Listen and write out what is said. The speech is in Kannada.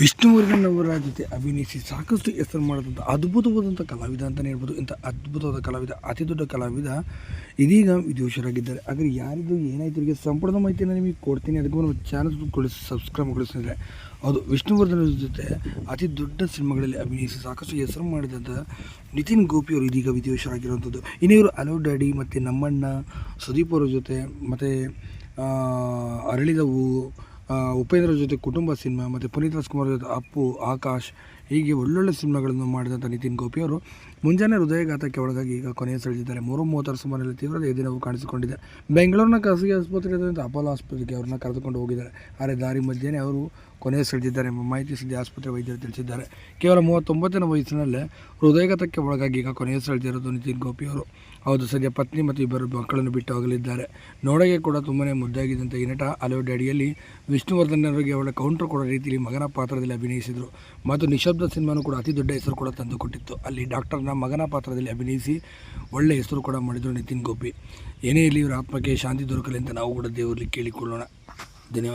ವಿಷ್ಣುವರ್ಧನ್ ಅವರ ಜೊತೆ ಅಭಿನಯಿಸಿ ಸಾಕಷ್ಟು ಹೆಸರು ಮಾಡಿದಂಥ ಅದ್ಭುತವಾದಂಥ ಕಲಾವಿದ ಅಂತಲೇ ಹೇಳ್ಬೋದು. ಇಂಥ ಅದ್ಭುತವಾದ ಕಲಾವಿದ, ಅತಿ ದೊಡ್ಡ ಕಲಾವಿದ ಇದೀಗ ವಿದೂಷರಾಗಿದ್ದಾರೆ ಆದರೆ ಯಾರಿದ್ದು ಏನಾಯಿತು ಇವರಿಗೆ ಸಂಪೂರ್ಣ ಮಾಹಿತಿಯನ್ನು ನಿಮಗೆ ಕೊಡ್ತೀನಿ. ಅದಕ್ಕೂ ನಮ್ಮ ಚಾನಲ್ ಗೊಳಿಸಿ ಸಬ್ಸ್ಕ್ರೈಬ್ ಗೊಳಿಸಿದ್ರೆ ಹೌದು ವಿಷ್ಣುವರ್ಧನ್ ಜೊತೆ ಅತಿ ದೊಡ್ಡ ಸಿನಿಮಾಗಳಲ್ಲಿ ಅಭಿನಯಿಸಿ ಸಾಕಷ್ಟು ಹೆಸರು ಮಾಡಿದಂಥ ನಿತಿನ್ ಗೋಪಿ ಅವರು ಇದೀಗ ವಿದೇಶರಾಗಿರುವಂಥದ್ದು. ಇನ್ನು ಇವರು ಅಲೋ ಡ್ಯಾಡಿ ಮತ್ತು ನಮ್ಮಣ್ಣ ಸುದೀಪ್ ಅವರ ಜೊತೆ ಮತ್ತು ಅರಳಿದವು ಉಪೇಂದ್ರ ಜೊತೆ ಕುಟುಂಬ ಸಿನಿಮಾ ಮತ್ತು ಪುನೀತ್ ರಾಜ್ಕುಮಾರ್ ಜೊತೆ ಅಪ್ಪು ಆಕಾಶ್ ಹೀಗೆ ಒಳ್ಳೊಳ್ಳೆ ಸಿನಿಮಾಗಳನ್ನು ಮಾಡಿದಂಥ ನಿತಿನ್ ಗೋಪಿ ಅವರು ಮುಂಜಾನೆ ಹೃದಯಘಾತಕ್ಕೆ ಒಳಗಾಗಿ ಈಗ ಕೊನೆಯ ಸೆಳೆದಿದ್ದಾರೆ. ಮೂರು ಮೂವತ್ತಾರು ಸುಮಾರಲ್ಲಿ ತೀವ್ರ ದಿನವೂ ಕಾಣಿಸಿಕೊಂಡಿದೆ. ಬೆಂಗಳೂರಿನ ಖಾಸಗಿ ಆಸ್ಪತ್ರೆ ಇರುವಂಥ ಅಪೋಲೋ ಆಸ್ಪತ್ರೆಗೆ ಅವ್ರನ್ನ ಕರೆದುಕೊಂಡು ಹೋಗಿದ್ದಾರೆ. ಆದರೆ ದಾರಿ ಮಧ್ಯೆನೇ ಅವರು ಕೊನೆಯ ಸೆಳೆದಿದ್ದಾರೆ ಎಂಬ ಮಾಹಿತಿ ಸುದ್ದಿ ಆಸ್ಪತ್ರೆ ವೈದ್ಯರು ತಿಳಿಸಿದ್ದಾರೆ. ಕೇವಲ ಮೂವತ್ತೊಂಬತ್ತನೇ ವಯಸ್ಸಿನಲ್ಲೇ ಹೃದಯಘಾತಕ್ಕೆ ಒಳಗಾಗಿ ಈಗ ಕೊನೆಯ ಸೆಳೆದಿರೋದು ನಿತಿನ್ ಗೋಪಿ ಅವರು. ಹೌದು, ಸದ್ಯ ಪತ್ನಿ ಮತ್ತು ಇಬ್ಬರು ಮಕ್ಕಳನ್ನು ಬಿಟ್ಟು ಹೋಗಲಿದ್ದಾರೆ ನೋಡೋಕೆ ಕೂಡ ತುಂಬಾ ಮುದ್ದಾಗಿದ್ದಂಥ ಈ ನಟ ಹಲವು ಡ್ಯಾಡಿಯಲ್ಲಿ ವಿಷ್ಣುವರ್ಧನ್ ಅವರಿಗೆ ಅವಳ ಕೌಂಟರ್ ಕೊಡೋ ರೀತಿಯಲ್ಲಿ ಮಗನ ಪಾತ್ರದಲ್ಲಿ ಅಭಿನಯಿಸಿದರು. ಮತ್ತು ನಿಶಬ್ದ ಸಿನಿಮಾನು ಕೂಡ ಅತಿ ದೊಡ್ಡ ಹೆಸರು ಕೂಡ ತಂದುಕೊಟ್ಟಿತ್ತು. ಅಲ್ಲಿ ಡಾಕ್ಟರ್ನ ಮಗನ ಪಾತ್ರದಲ್ಲಿ ಅಭಿನಯಿಸಿ ಒಳ್ಳೆಯ ಹೆಸರು ಕೂಡ ಮಾಡಿದರು ನಿತಿನ್ ಗೋಪಿ. ಏನೇ ಇಲ್ಲಿ ಇವರ ಆತ್ಮಕ್ಕೆ ಶಾಂತಿ ದೊರಕಲಿ ಅಂತ ನಾವು ಕೂಡ ದೇವರಲ್ಲಿ ಕೇಳಿಕೊಳ್ಳೋಣ.